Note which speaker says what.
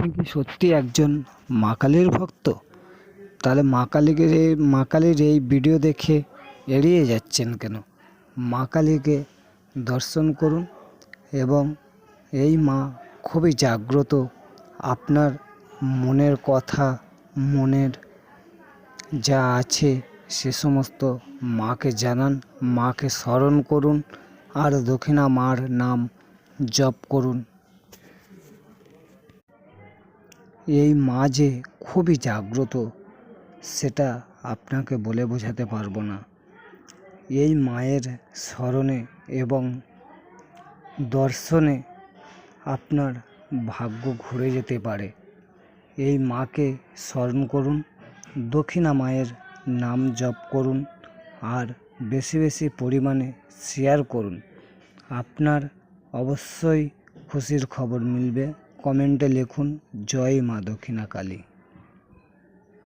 Speaker 1: আপনি কি সত্যি একজন মা কালীর ভক্ত? তাহলে মা কালীকে, মা কালীর এই ভিডিও দেখে এড়িয়ে যাচ্ছেন কেন? মা কালীকে দর্শন করুন এবং এই মা খুবই জাগ্রত আপনার মনের কথা, মনের যা আছে সে সমস্ত মাকে জানান, মাকে স্মরণ করুন, আর দক্ষিণা মার নাম জপ করুন। এই মা যে খুবই জাগ্রত, সেটা আপনাকে বলে বোঝাতে পারব না। এই মায়ের স্মরণে এবং দর্শনে আপনার ভাগ্য ঘুরে যেতে পারে। এই মাকে স্মরণ করুন, দক্ষিণা মায়ের নাম জপ করুন, আর বেশি বেশি পরিমাণে শেয়ার করুন। আপনার অবশ্যই খুশির খবর মিলবে। কমেন্টে লিখুন জয় মা দক্ষিণা কালী